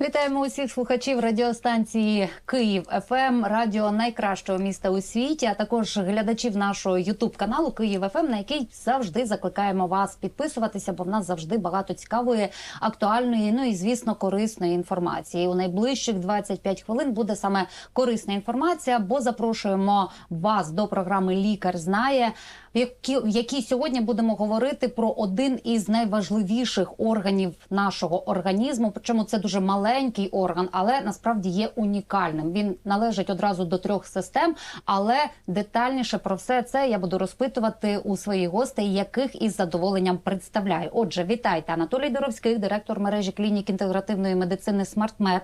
Вітаємо усіх слухачів радіостанції Київ ФМ, радіо найкращого міста у світі, а також глядачів нашого Ютуб каналу Київ ФМ, на який завжди закликаємо вас підписуватися, бо в нас завжди багато цікавої, актуальної, ну і звісно, корисної інформації. У найближчих 25 хвилин буде саме корисна інформація, бо запрошуємо вас до програми Лікар знає. В які- в якій сьогодні будемо говорити про один із найважливіших органів нашого організму. Причому це дуже маленький орган, але насправді є унікальним. Він належить одразу до трьох систем, але детальніше про все це я буду розпитувати у своїх гостей, яких із задоволенням представляю. Отже, вітайте Анатолій Доровський, директор мережі клінік інтегративної медицини «Смартмед»,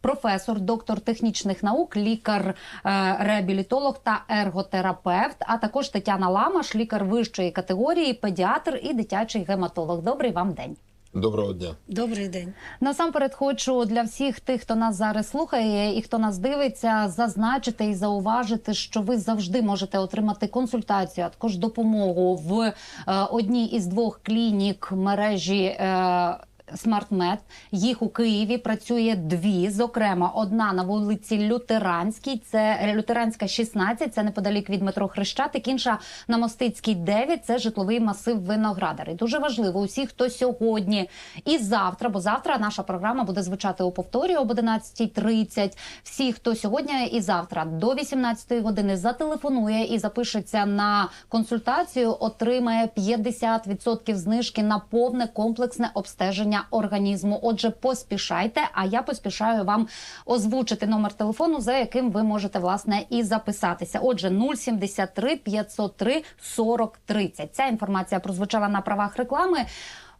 професор, доктор технічних наук, лікар, е, реабілітолог та ерготерапевт, а також Тетяна Ламаш, лікар вищої категорії, педіатр і дитячий гематолог. Добрий вам день. Доброго дня. Добрий день. Насамперед хочу для всіх тих, хто нас зараз слухає і хто нас дивиться, зазначити і зауважити, що ви завжди можете отримати консультацію, а також допомогу в е, одній із двох клінік мережі. Е, SmartMed. Їх у Києві працює дві. Зокрема, одна на вулиці Лютеранській, це Лютеранська 16, це неподалік від метро Хрещатик. Інша на Мостицькій 9, це житловий масив Виноградар. І дуже важливо усі, хто сьогодні і завтра, бо завтра наша програма буде звучати у повторі об 11.30. Всі, хто сьогодні і завтра до 18 години зателефонує і запишеться на консультацію, отримає 50% знижки на повне комплексне обстеження організму. Отже, поспішайте. А я поспішаю вам озвучити номер телефону, за яким ви можете власне і записатися. Отже, 073 503 40 30. Ця інформація прозвучала на правах реклами.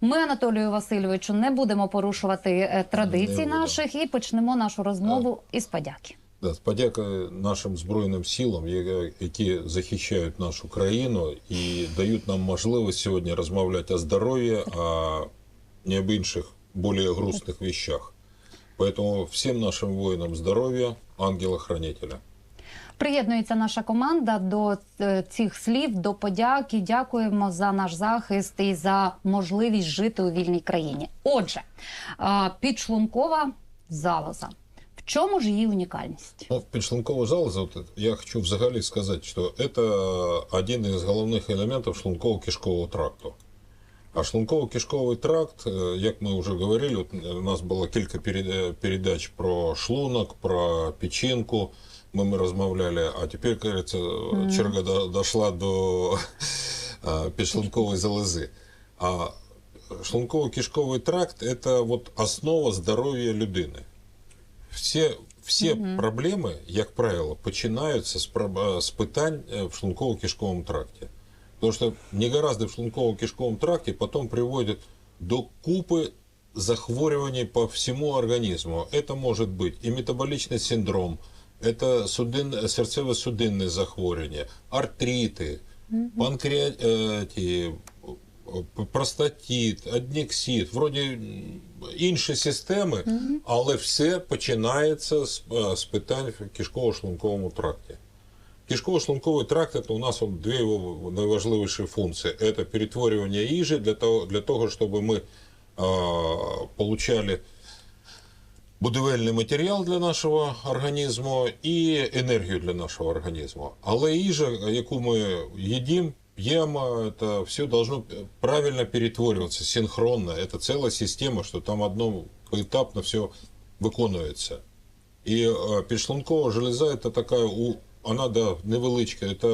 Ми, Анатолію Васильовичу, не будемо порушувати е, традицій наших і почнемо нашу розмову із подяки. Да, подяка нашим збройним силам, які захищають нашу країну і дають нам можливість сьогодні розмовляти о здоров'ї, а не об інших, більш грустних вещах. Поэтому всім нашим воїнам здоров'я, ангела-хранителя. Приєднується наша команда до е, цих слів, до подяки. Дякуємо за наш захист і за можливість жити у вільній країні. Отже, підшлункова залоза. В чому ж її унікальність? Ну, підшлункова залоза, от я хочу взагалі сказати, що це один із головних елементів шлунково-кишкового тракту. А шлунково-кишковий тракт, е, як ми вже говорили, от у нас було кілька переда- передач про шлунок, про печінку. Ми, ми розмовляли, а тепер, кажется, черга до- дошла до а, підшлункової залози. А шлунково-кишковий тракт – це вот основа здоров'я людини. Всі, всі проблеми, як правило, починаються з, проб- з питань е, в шлунково-кишковому тракті. Потому что негоразды в шлунково-кишковом тракте потом приводят до купы захворюваний по всему организму. Это может быть и метаболичный синдром, это судин, сердцево-судинные захворювания, артриты, панкреатит, простатит, аднексит, вроді м, інші системи, але все починається з, е, з питань в кишково-шлунковому тракті. Кишково-шлунковий тракт это у нас вот две его наиважливіші функції. Это перетворювання їжі для того, для того щоб ми а, получали будівельний матеріал для нашого організму і енергію для нашого організму. Але їжа, яку ми їдимо, п'ємо, це все должно правильно перетворюватися, синхронно. Це ціла система, що там одно поетапно все виконується. І підшлункова железа це така у вона да, невеличка, це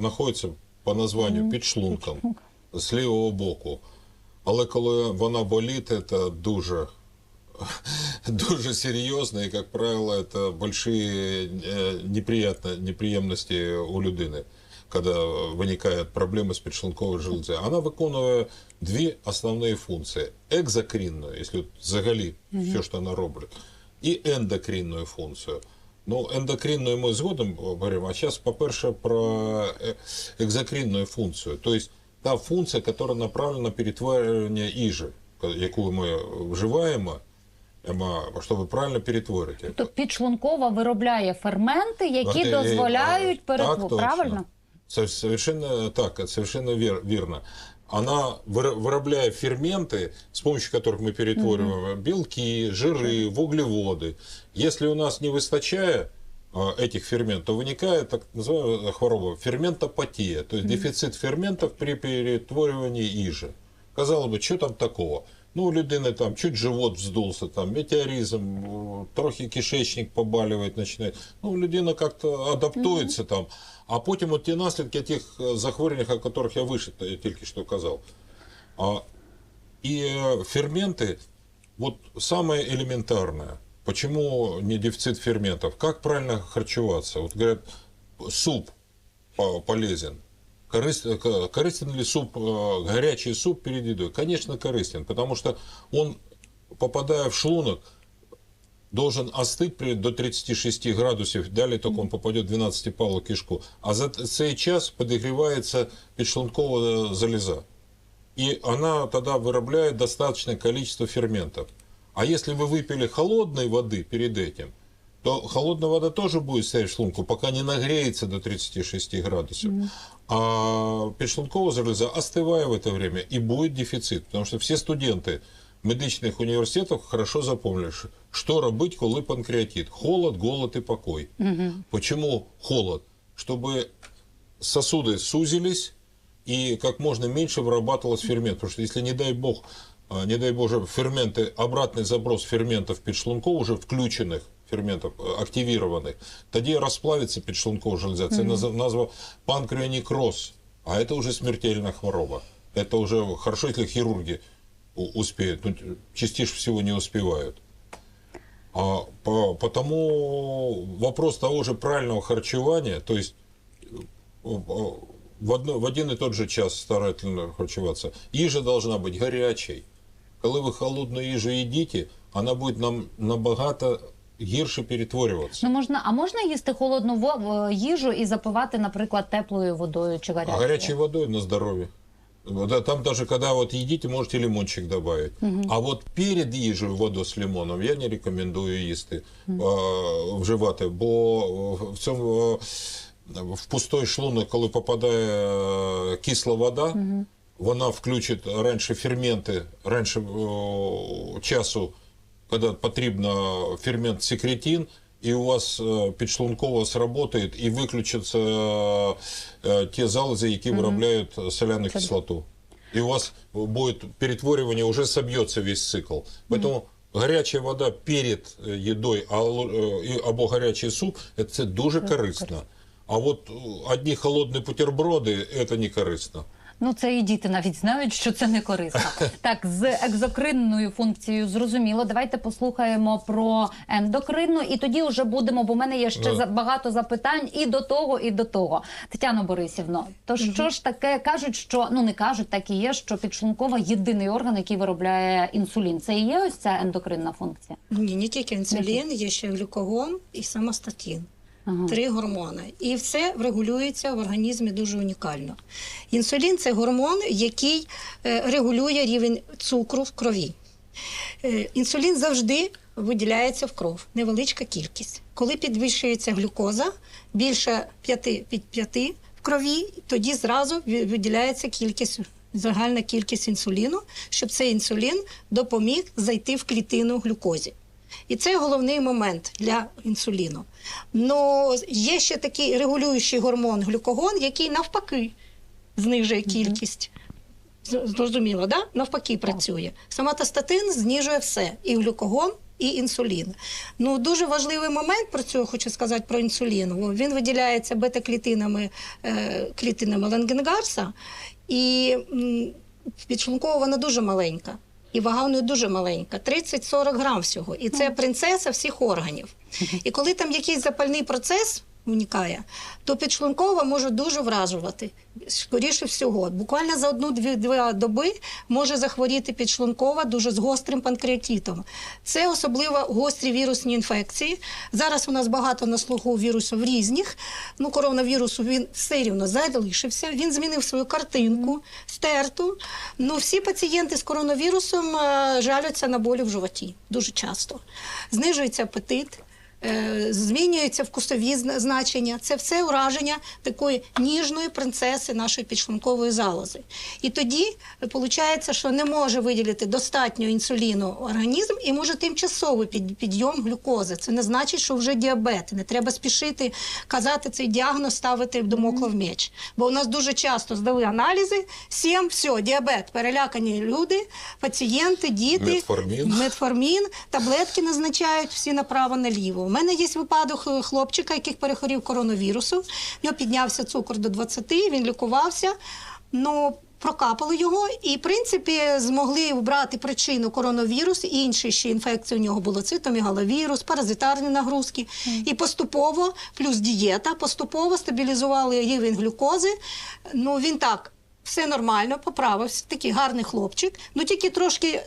знаходиться по названню під шлунком з лівого боку. Але коли вона болить, це дуже, дуже серйозно, і, як правило, це великі неприємності у людини, коли виникають проблеми з підшлунковою железою. Вона виконує дві основні функції: екзокринну, якщо взагалі все, що вона робить, і ендокринну функцію. Ну, ендокринную мы згодом говоримо, а зараз, по-перше, про е- екзокринну функцію. Тобто та функція, яка направлена на перетворення їжі, яку ми вживаємо, эмо, чтобы правильно перетворить это. То підшлункова виробляє ферменти, які Вот, э, дозволяють э, перетворити. так точно. Правильно? Со- Совершенно так, это совершенно вер- верно. Она, выра- вырабляя ферменты, с помощью которых мы перетвориваем белки, жиры, в углеводы, если у нас не выстачая а, этих ферментов, то виникает так называемая хвороба ферментопатия, то есть дефицит ферментов при перетворювании їжи. Казалось бы, що там такого? Ну, у людини там чуть живот вздулся, там метеоризм, о, трохи кишечник побалювати починає. Ну, людина як-то адаптується там. А потім от ті наслідки тих е, захворювань, о яких я вище т- тільки що казав. А, и э, ферменты, вот самое элементарное. Почему не дефицит ферментов? Как правильно харчеваться? Вот говорят, суп по- полезен. Корыс- к- Корыстен ли суп, э, горячий суп перед едой? Конечно, корыстен, потому что он, попадая в шлунок, должен остыть при, до 36 градусів, далі тільки він попаде в 12 палу кишку. А за цей час підігрівається підшлункова заліза. И она тогда вырабатывает достаточное количество ферментов. А если вы выпили холодной воды перед этим, то холодная вода тоже будет стоять в шлунку, пока не нагреется до 36 градусов. А підшлункова залеза, остывая в это время, и будет дефицит. Потому что все студенты медичных университетов хорошо запомнили, что робить, коли панкреатит. Холод, голод и покой. Почему холод? Чтобы сосуды сузились и как можно меньше вырабатывалось фермент. Потому что если, не дай бог, а, не дай боже, ферменты, обратный заброс ферментов підшлунков, уже включенных ферментов, э, активированных, тоді розплавиться підшлункова железа. Це назва, назва панкреонекроз. А это уже смертельная хвороба. Это уже хорошо, если хирурги у- успеют. Ну, частіше всего не успевают. А по- потому вопрос того же правильного харчевания, то есть э, в, одно, в один и тот же час старательно харчеваться. Їжа должна быть горячей. Коли ви холодну їжу їдите, вона буде нам набагато гірше перетворюватися. Ну можна, а можна їсти холодну їжу і запивати, наприклад, теплою водою чи А гарячою? водой на здоровье. Да, Там даже когда вот едите, можете лимончик добавить. А вот перед їжею воду з лимоном я не рекомендую їсти а, вживати, бо в цьому а, в пустой шлунок, коли попадає кисла вода, вона включить раніше ферменти, раніше о, часу, коли потрібно фермент секретин, і у вас е, підшлунково сработає і виключаться е, ті залози, які виробляють соляну кислоту. И у вас будет перетворивание, уже собьется весь цикл. Поэтому горячая вода перед э, едой а, э, и- або горячий суп – это дуже корисно. А вот э, одни холодные бутерброды – это не корисно. Ну це і діти навіть знають, що це не корисно. Так, з екзокринною функцією зрозуміло. Давайте послухаємо про ендокринну, і тоді вже будемо, бо в мене є ще за- багато запитань і до того, і до того. Тетяно Борисівно, то що ж таке кажуть, що ну не кажуть, так і є, що підшлункова єдиний орган, який виробляє інсулін. Це і є ось ця ендокринна функція. Ні, не тільки інсулін, є ще глюкогон і самостатін. Ага. Три гормони. І все регулюється в організмі дуже унікально. Інсулін це гормон, який е, регулює рівень цукру в крові. Е, Інсулін завжди виділяється в кров, невеличка кількість. Коли підвищується глюкоза більше 5 під 5 в крові, тоді зразу виділяється кількість. Загальна кількість інсуліну, щоб цей інсулін допоміг зайти в клітину глюкозі. І це головний момент для інсуліну. Ну, є ще такий регулюючий гормон глюкогон, який навпаки знижує кількість. Зрозуміло, да? навпаки працює. Самотостатин знижує все: і глюкогон, і інсулін. Ну, дуже важливий момент про цього хочу сказати про інсулін. Він виділяється бета-клітинами е, клітинами Ленгенгарса, і підшлункова вона дуже маленька. І вага у неї дуже маленька, 30-40 грам всього. І це принцеса всіх органів. І коли там якийсь запальний процес вникає, то підшлункова може дуже вражувати. Скоріше всього, буквально за одну-дві дві доби може захворіти підшлункова дуже з гострим панкреатитом. Це особливо гострі вірусні інфекції. Зараз у нас багато на слуху вірусів різних. Ну, коронавірусу він все рівно залишився. Він змінив свою картинку, стерту. Ну, всі пацієнти з коронавірусом е, жалються на болі в животі дуже часто. Знижується апетит. Е, Змінюються вкусові значення. Це все ураження такої ніжної принцеси нашої підшлункової залози. І тоді виходить, що не може виділити достатньо інсуліну організм і може тимчасовий підйом глюкози. Це не значить, що вже діабет. Не треба спішити казати цей діагноз, ставити домоклов меч. Бо у нас дуже часто здали аналізи, сім, все, діабет, перелякані люди, пацієнти, діти. Метформін. Метформін, таблетки назначають всі направо-наліво. У мене є випадок е, хлопчика, який перехворів коронавірусу. В нього піднявся цукор до 20, він лікувався. Ну, прокапали його і, в принципі, змогли вбрати причину коронавірус, інші ще інфекції у нього було цитомегаловірус, паразитарні нагрузки. І поступово, плюс дієта, поступово стабілізували рівень глюкози. Ну, він так, все нормально, поправився, такий гарний хлопчик. Ну тільки трошки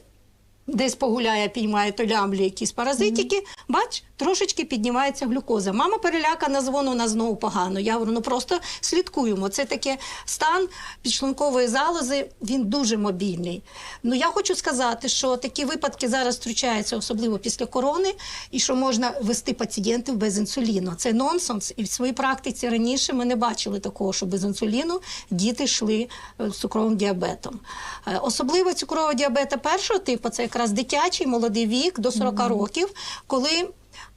десь погуляє, піймає то лямлі якісь паразитики, бач, трошечки піднімається глюкоза. Мама перелякана, дзвону нас знову погано. Я говорю, ну просто слідкуємо. Це таке стан підшлункової залози, він дуже мобільний. Ну я хочу сказати, що такі випадки зараз зустрічаються, особливо після корони, і що можна вести пацієнтів без інсуліну. Це нонсенс. І в своїй практиці раніше ми не бачили такого, що без інсуліну діти йшли е, з цукровим діабетом. Е, Особливо цукрового діабета першого типу це якраз дитячий молодий вік до 40 років, коли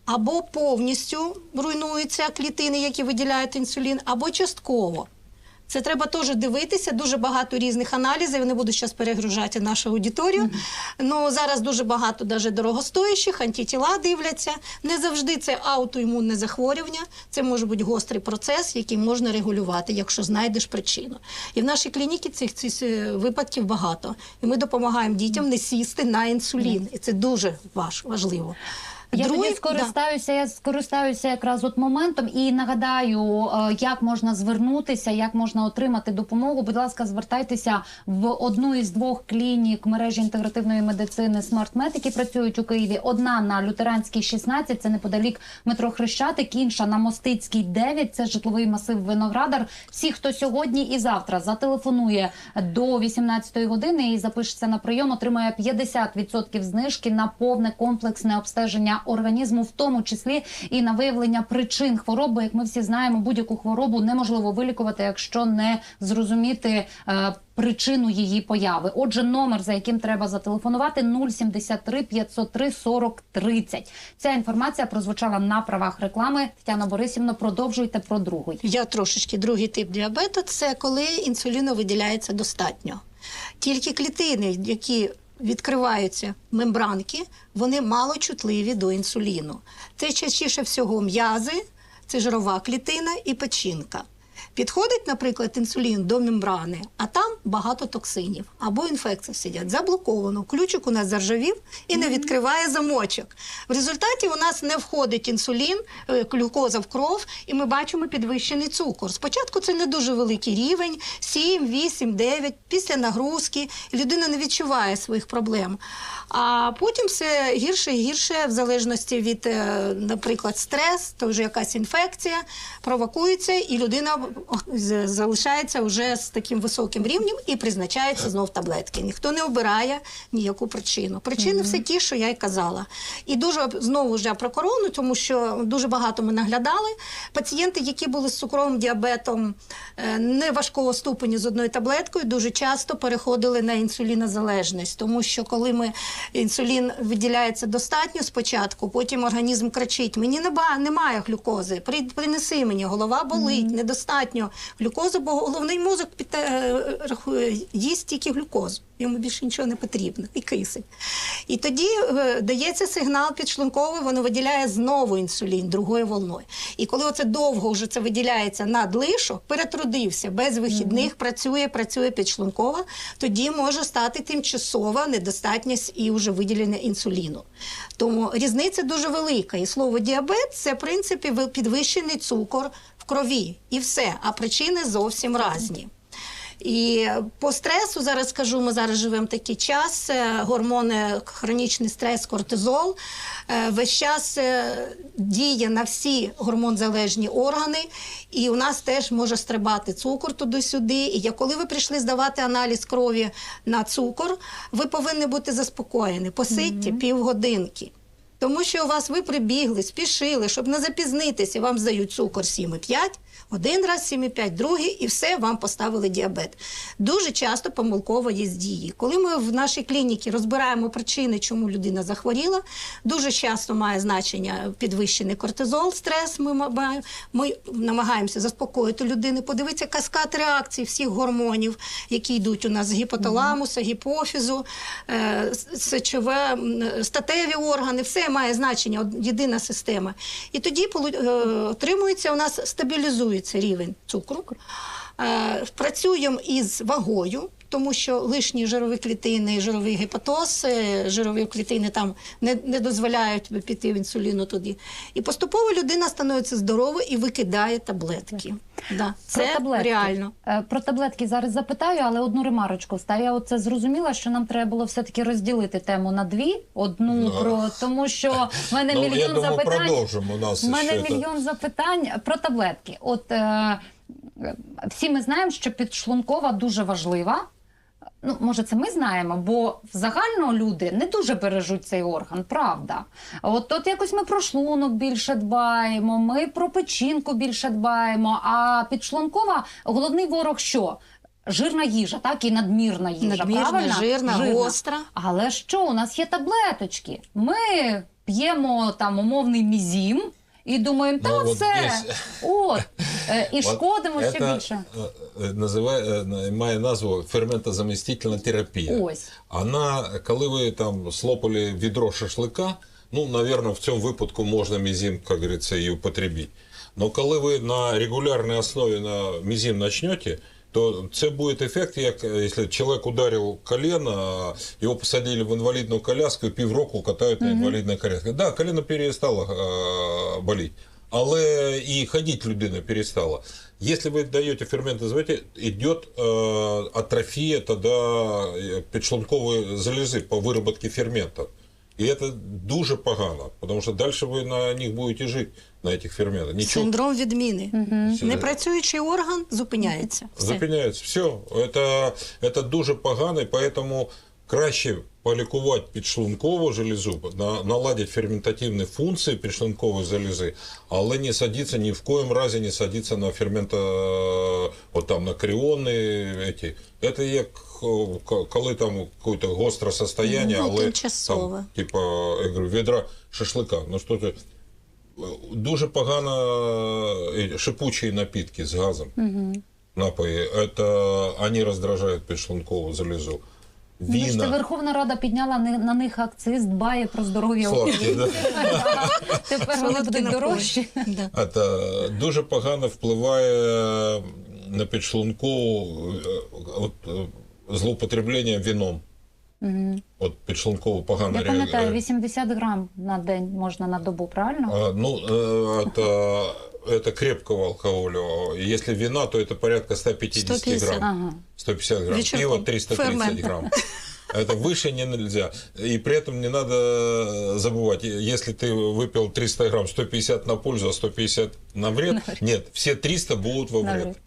або повністю руйнуються клітини, які виділяють інсулін, або частково. Це треба теж дивитися. Дуже багато різних аналізів. Я не буду зараз перегружати нашу аудиторію. Ну зараз дуже багато даже дорогостоящих, антитіла дивляться. Не завжди це аутоімунне захворювання. Це може бути гострий процес, який можна регулювати, якщо знайдеш причину. І в нашій клініці цих, цих е, випадків багато. І ми допомагаємо дітям не сісти на інсулін. І це дуже важ, важливо. Я Другий- тоді да. скористаюся, я скористаюся якраз от моментом і нагадаю, е, як можна звернутися, як можна отримати допомогу. Будь ласка, звертайтеся в одну із двох клінік мережі інтегративної медицини SmartMed, які працюють у Києві. Одна на Лютеранській 16, це неподалік метро Хрещатик, інша на Мостицькій 9, це житловий масив Виноградар. Всі, хто сьогодні і завтра зателефонує до 18 години і запишеться на прийом, отримає 50% знижки на повне комплексне обстеження організму, в тому числі і на виявлення причин хвороби. Як ми всі знаємо, будь-яку хворобу неможливо вилікувати, якщо не зрозуміти. е, Причину її появи. Отже, номер, за яким треба зателефонувати, 073 503 40 30. Ця інформація прозвучала на правах реклами. Тетяна Борисівна, продовжуйте про другий. Я трошечки другий тип діабету це коли інсуліну виділяється достатньо. Тільки клітини, які відкриваються мембранки, вони мало чутливі до інсуліну. Це частіше всього м'язи, це жирова клітина і печінка. Підходить, наприклад, інсулін до мембрани, а там багато токсинів або інфекції сидять. Заблоковано. Ключик у нас заржавів і не відкриває замочок. В результаті у нас не входить інсулін, е, глюкоза в кров, і ми бачимо підвищений цукор. Спочатку це не дуже великий рівень 7, 8, 9. Після нагрузки людина не відчуває своїх проблем. А потім все гірше і гірше, в залежності від, е, наприклад, стрес, то вже якась інфекція провокується, і людина залишається вже з таким високим рівнем і призначається знов таблетки. Ніхто не обирає ніяку причину. Причини все ті, що я й казала. І дуже знову ж я про корону, тому що дуже багато ми наглядали. Пацієнти, які були з цукровим діабетом е, не ступеню з одною таблеткою, дуже часто переходили на інсулінозалежність, тому що коли ми інсулін виділяється достатньо спочатку, потім організм кричить: мені немає глюкози, при- принеси мені, голова болить, недостатньо. Недостатньо глюкози, бо головний мозок піде- е, рахує, їсть тільки глюкозу. Йому більше нічого не потрібно, і кисень. І тоді е, дається сигнал підшлунковий, воно виділяє знову інсулін другою волною. І коли оце довго вже це виділяється надлишок, перетрудився, без вихідних працює, працює підшлункова, тоді може стати тимчасова недостатність і вже виділення інсуліну. Тому різниця дуже велика. І слово діабет це в принципі підвищений цукор крові. І все. А причини зовсім різні. І по стресу зараз скажу, ми зараз живемо такий час. е, Гормони, хронічний стрес, кортизол. е, Весь час е, діє на всі гормонзалежні органи, і у нас теж може стрибати цукор туди-сюди. І я- коли ви прийшли здавати аналіз крові на цукор, ви повинні бути заспокоєні. Посидьте півгодинки. Тому що у вас ви прибігли, спішили, щоб не запізнитися, вам здають цукор 7,5, один раз 7,5, другий, і все, вам поставили діабет. Дуже часто помилково є дії. Коли ми в нашій клініці розбираємо причини, чому людина захворіла, дуже часто має значення підвищений кортизол, стрес. Ми, маємо. ми намагаємося заспокоїти людину, подивитися каскад реакцій всіх гормонів, які йдуть у нас з гіпоталамуса, гіпофізу, е, с- сечове, статеві органи, все має значення, єдина система. І тоді е, отримується у нас стабілізується рівень цукру. Е, Працюємо із вагою, тому що лишні жирові клітини, жировий гепатоз, е, жирові клітини там не, не дозволяють піти в інсуліну туди. І поступово людина становиться здоровою і викидає таблетки. Да, Про таблетки. реально. Е, Про таблетки зараз запитаю, але одну ремарочку вставлю. Я оце зрозуміла, що нам треба було все-таки розділити тему на дві. Одну Да. про тому, що в мене Ну, я мільйон думаю, запитань. продовжимо. У нас У мене ще це- мільйон запитань про таблетки. От е, всі ми знаємо, що підшлункова дуже важлива. Ну, може, це ми знаємо, бо загально люди не дуже бережуть цей орган, правда. От от якось ми про шлунок більше дбаємо, ми про печінку більше дбаємо. А підшлункова головний ворог що? Жирна їжа, так і надмірна їжа. Надмірна, правильно? жирна, гостра. Але що у нас є таблеточки? Ми п'ємо там умовний мізім і думаємо, та Ну, все. От і Вот шкодимо ще это, більше. е, е, Називає, е, має назву ферментозамістительна терапія. Ось. Вона, коли ви там слопали відро шашлика, ну, наверное, в цьому випадку можна мізим, як говориться, і употребити. Но коли ви на регулярній основі на мізим начнете, то це буде ефект, як е, якщо чоловік ударив колено, його посадили в інвалідну коляску і півроку катають на інвалідній колясці. Да, колено перестало е, боліти. Але і ходити людина перестала. Если вы даете ферментозаводите, идет э, атрофия тогда э, підшлункової залізи по виробітці ферментів. І це дуже погано, тому що далі ви на них будете жити, на цих ферментах. Нічого Синдром відміни. Все. Непрацюючий орган зупиняється. Все. Зупиняється. Все. Это, это дуже погано, і поэтому краще полікувати підшлункову железу, на- наладити ферментативні функції підшлункової залізи, але не садиться ні в коєму разі не садиться на фермента, от там на кріони. Эти. Это як о, к- коли там какое-то гостре состояние, Ну, але тимчасове. там, типа, я говорю, ведра шашлика. Ну що ти дуже погано е, шипучі напитки з газом. Напої. Это они раздражают підшлункову залізу. Бачите, ти Верховна Рада підняла на них акциз, дбає про здоров'я України. Тепер вони будуть дорожчі. Да. та дуже погано впливає на підшлункову е, от, е, злоупотреблення віном. От підшлунково погано Я пам'ятаю, реагує. 80 грам на день можна на добу, правильно? А, Ну, э, это, это крепкого алкоголя. Если вина, то это порядка 150 150. грамм. Ага. 150 грамм. Вечерком. Пиво 330 Фермент. грамм. Это выше не нельзя. И при этом не надо забывать, если ты выпил 300 грамм, 150 на пользу, а 150 на вред, нет, все 300 будут во На вред.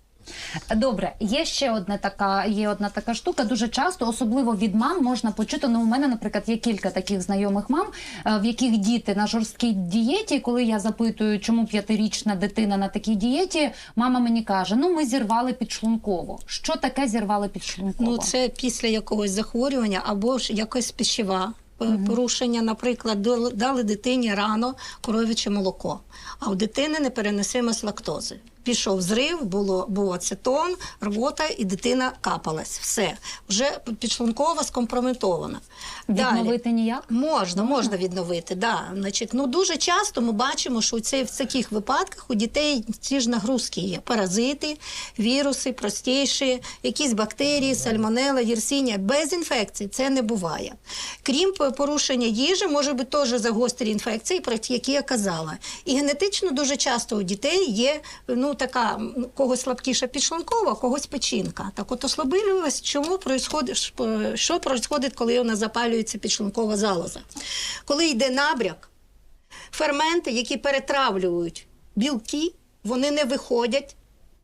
Добре, є ще одна така, є одна така штука. Дуже часто, особливо від мам, можна почути. Ну, у мене, наприклад, є кілька таких знайомих мам, е, в яких діти на жорсткій дієті. Коли я запитую, чому п'ятирічна дитина на такій дієті, мама мені каже: ну ми зірвали підшлунково. Що таке зірвали підшлунково? Ну, це після якогось захворювання або ж якась пищева порушення, наприклад, дали- дали дитині рано коров'яче молоко, а у дитини непереносимость лактози. Пішов зрив, було, був ацетон, рвота, і дитина капалась. Все. Вже підшлункова скомпрометована. Далі. Відновити ніяк? Можна, можна відновити. Да. Значить, ну дуже часто ми бачимо, що це в таких випадках у дітей ці ж нагрузки є: паразити, віруси, простіші, якісь бактерії, сальмонела, єрсінія. Без інфекцій це не буває. Крім порушення їжі, може бути теж загострі інфекції, про які я казала. І генетично дуже часто у дітей є ну така м, у когось слабкіша підшлункова, когось печінка. Так от ослабилювалась, чому происходить, що происходить, коли нас запалюється підшлункова залоза? Коли йде набряк, ферменти, які перетравлюють білки, вони не виходять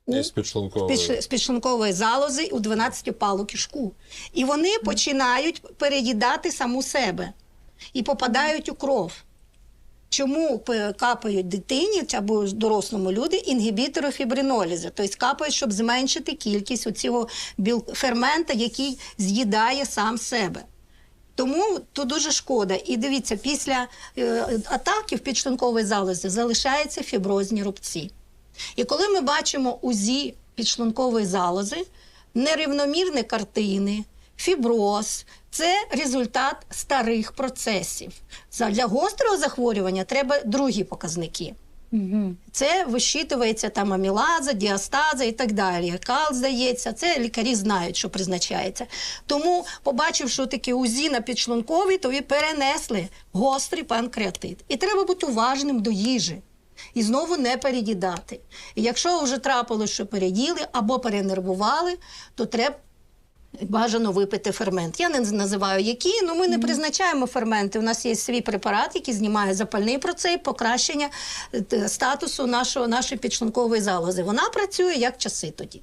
у Із підшлункової. з підшлункової залози у 12-палу кишку. І вони починають переїдати саму себе і попадають у кров. Чому капають дитині або дорослому люди інгібітори фібринолізу? Тобто капають, щоб зменшити кількість цього біл... фермента, який з'їдає сам себе. Тому тут дуже шкода. І дивіться, після е, атаків підшлункової залози залишаються фіброзні рубці. І коли ми бачимо УЗІ підшлункової залози, нерівномірні картини, фіброз це результат старих процесів. Для гострого захворювання треба другі показники. Угу. Це вищитується там амілаза, діастаза і так далі. Кал здається, це лікарі знають, що призначається. Тому, побачивши таке УЗІ на підшлунковій, то і перенесли гострий панкреатит. І треба бути уважним до їжі. І знову не переїдати. І якщо вже трапилось, що переїли або перенервували, то треба бажано випити фермент. Я не називаю які, але ми не призначаємо ферменти. У нас є свій препарат, який знімає запальний процес, покращення е, статусу нашого, нашої підшлункової залози. Вона працює як часи тоді.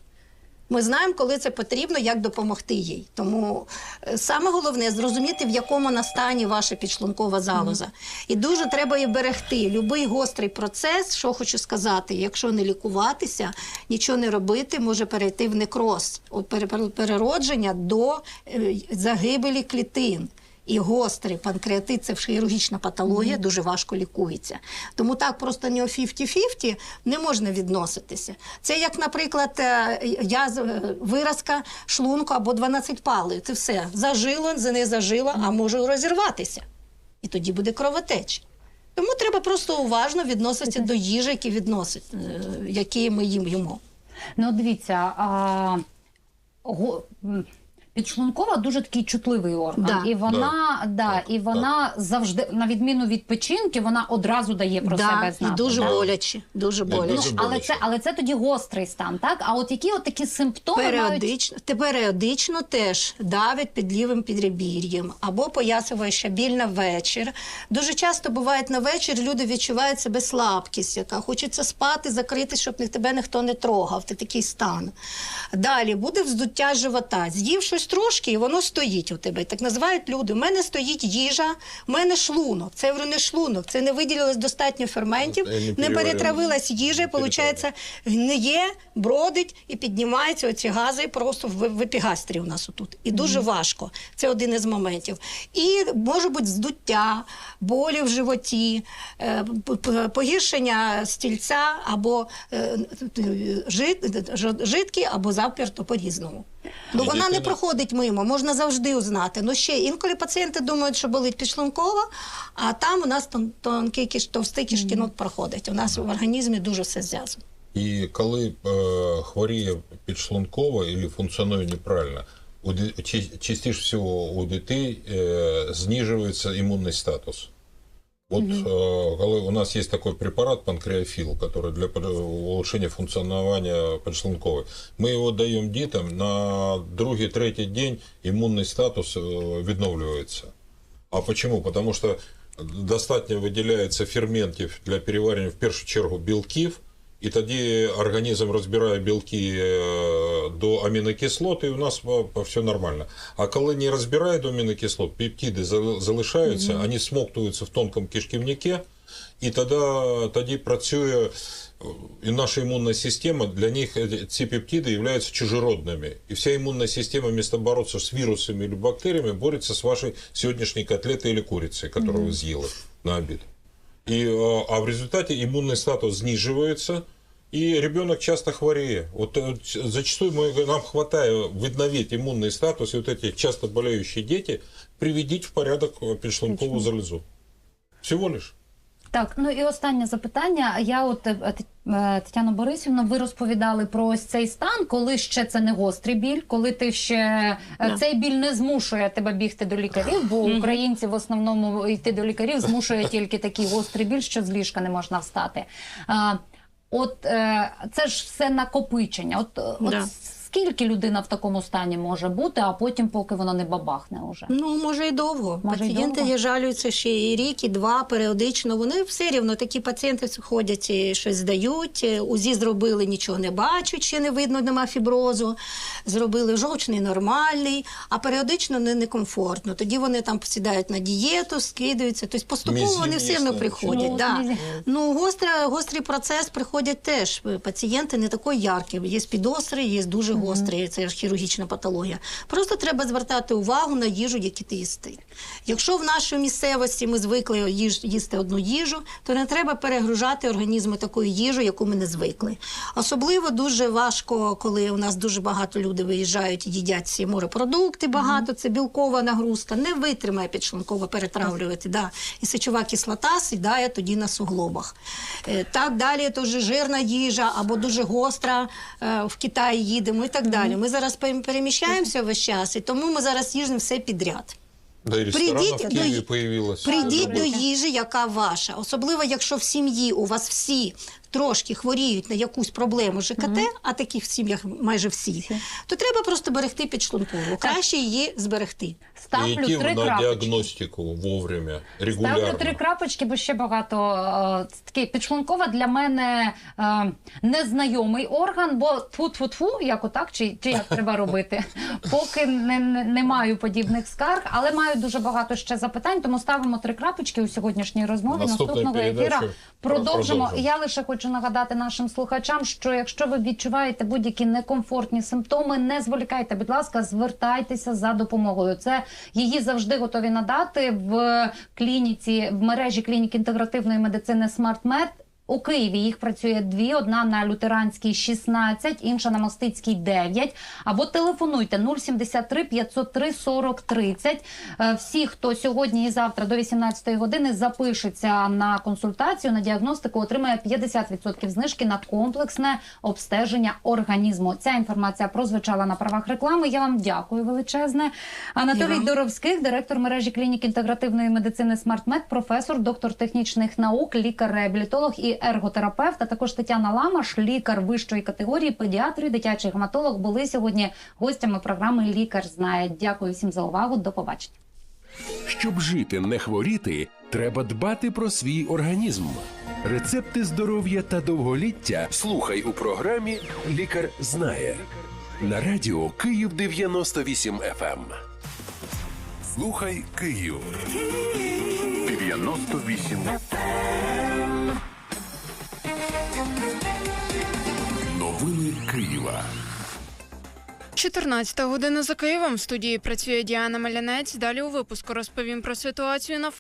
Ми знаємо, коли це потрібно, як допомогти їй. Тому е, саме головне зрозуміти, в якому настані ваша підшлункова залоза. І дуже треба її берегти. Любий гострий процес, що хочу сказати, якщо не лікуватися, нічого не робити, може перейти в некроз, переродження до е, загибелі клітин. І гострий панкреатит це хірургічна патологія, дуже важко лікується. Тому так просто не о 50-50 не можна відноситися. Це як, наприклад, е, язв, е, виразка шлунку або 12 палив. Це все зажило, за не зажило, а може розірватися. І тоді буде кровотеча. Тому треба просто уважно відноситися до їжі, які відносить, е, які ми їм їмо. Ну, дивіться, а, го, підшлункова дуже такий чутливий орган. Да. І вона, да. Так, і вона завжди, на відміну від печінки, вона одразу дає про да, себе і знати. дуже так? боляче. Дуже боляче. дуже Ну, але боляче. це, але це тоді гострий стан, так? А от які от такі симптоми мають... Періодично, те періодично теж давить під лівим підребір'ям або поясова щабіль на вечір. Дуже часто буває на вечір люди відчувають себе слабкість, яка хочеться спати, закритись, щоб тебе ніхто не трогав. Це такий стан. Далі буде вздуття живота. З'їв щось трошки, і воно стоїть у тебе. Так називають люди. У мене стоїть їжа, у мене шлунок. Це говорю, не шлунок, це не виділилось достатньо ферментів, не перетравилась їжа, виходить, гниє, бродить і піднімаються оці гази просто в, епігастрі у нас отут. І дуже важко. Це один із моментів. І може бути здуття, болі в животі, е, погіршення стільця або е, жид- жид- жидкий, або заперто по-різному. Ну, І вона не проходить мимо, можна завжди узнати. Ну ще інколи пацієнти думають, що болить підшлункова, а там у нас тон- тонкий киш, товстий кишкінок проходить. У нас в організмі дуже все зв'язано. І коли е, хворіє підшлунково і функціонує неправильно, у, частіше всього у дітей е, знижується імунний статус. Вот э, коли у нас есть такой препарат панкреофил, который для под- улучшения функционирования подшлунковой, мы его даем детям на другий, третій день иммунный статус э, відновлюється. А почему? Потому что достатньо виділяється ферментів для переварення в першу чергу білків, і тоді організм розбирає білки е, до амінокислот, і у нас е, все нормально. А коли не розбирає до амінокислот, пептиди зали- залишаються, вони смоктуються в тонкому кишківнику, і тоді, тоді працює е, і наша імунна система, для них е, ці пептиди являются чужеродными. І вся імунна система, вместо бороться з вірусами или бактеріями, бореться з вашей сьогоднішньої котлети или куриці, яку ви з'їли на обід. І, е, а в результаті імунний статус знижується, И ребенок часто хворее. Вот, э, ч- зачастую мы, нам хватает відновить иммунный статус, и вот эти часто болеющие дети приведить в порядок э, підшлункову залозу. Всего лишь. Так, ну і останнє запитання. Я от е, Т- е, Тетяно Борисівна, ви розповідали про ось цей стан, коли ще це не гострий біль, коли ти ще е, Да. цей біль не змушує тебе бігти до лікарів, бо українці в основному йти до лікарів змушує тільки такий гострий біль, що з ліжка не можна встати. От е, це ж все накопичення. От, да. от. Скільки людина в такому стані може бути, а потім, поки воно не бабахне уже. Ну, може і довго. Може, пацієнти довго? жалюються ще і рік, і два періодично. Вони все рівно такі пацієнти ходять, і щось здають. УЗІ зробили, нічого не бачать, ще не видно, нема фіброзу. Зробили жовчний нормальний, а періодично не некомфортно. Тоді вони там посідають на дієту, скидаються. Тобто поступово Мізинні вони все одно приходять. Ну, да. Ну, гостра, гострий процес приходять теж. Пацієнти не такий яркі. Є підозри, є дуже гострі, це ж хірургічна патологія. Просто треба звертати увагу на їжу, яку ти їсти. Якщо в нашій місцевості ми звикли їсти одну їжу, то не треба перегружати організми такою їжею, яку ми не звикли. Особливо дуже важко, коли у нас дуже багато людей виїжджають і їдять ці морепродукти багато, це білкова нагрузка, не витримає підшлунково перетравлювати. Да. І сечова кислота сідає тоді на суглобах. Е, Так далі, то вже жирна їжа або дуже гостра, е, в Китай їдемо так далі. Ми зараз переміщаємося весь час, і тому ми зараз їжимо все підряд. Да і прийдіть в Києві до Прийдіть до їжі, яка ваша. Особливо, якщо в сім'ї у вас всі трошки хворіють на якусь проблему ЖКТ, а таких в сім'ях майже всі, то треба просто берегти підшлункову. Краще її зберегти. Ставлю идти три на крапочки. диагностику вовремя, регулярно. Ставлю три крапочки, бо ще багато е, такий підшлункова для мене е, незнайомий орган, бо тфу-тфу-тфу, як отак, чи, чи як треба робити. Поки не, не, не маю подібних скарг, але маю дуже багато ще запитань, тому ставимо три крапочки у сьогоднішній розмові. Наступного ефіра продовжимо. продовжимо. Я лише хочу нагадати нашим слухачам, що якщо ви відчуваєте будь-які некомфортні симптоми, не зволікайте, будь ласка, звертайтеся за допомогою. Це її завжди готові надати в клініці, в мережі клінік інтегративної медицини SmartMed. У Києві їх працює дві: одна на Лютеранській 16, інша на Мостицькій 9. Або телефонуйте 073 503 40 30. Е, Всі, хто сьогодні і завтра до 18 години запишеться на консультацію на діагностику, отримає 50% знижки на комплексне обстеження організму. Ця інформація прозвучала на правах реклами. Я вам дякую величезне. Анатолій. Доровських, директор мережі клінік інтегративної медицини SmartMed, професор, доктор технічних наук, лікар-реабілітолог і ерготерапевт, а також Тетяна Ламаш, лікар вищої категорії, педіатр і дитячий гематолог, були сьогодні гостями програми Лікар знає. Дякую всім за увагу. До побачення. Щоб жити, не хворіти, треба дбати про свій організм. Рецепти здоров'я та довголіття слухай у програмі Лікар знає на радіо Київ 98 FM. Слухай Київ 98 Києва. 14 година за Києвом. В студії працює Діана Малянець. Далі у випуску розповім про ситуацію на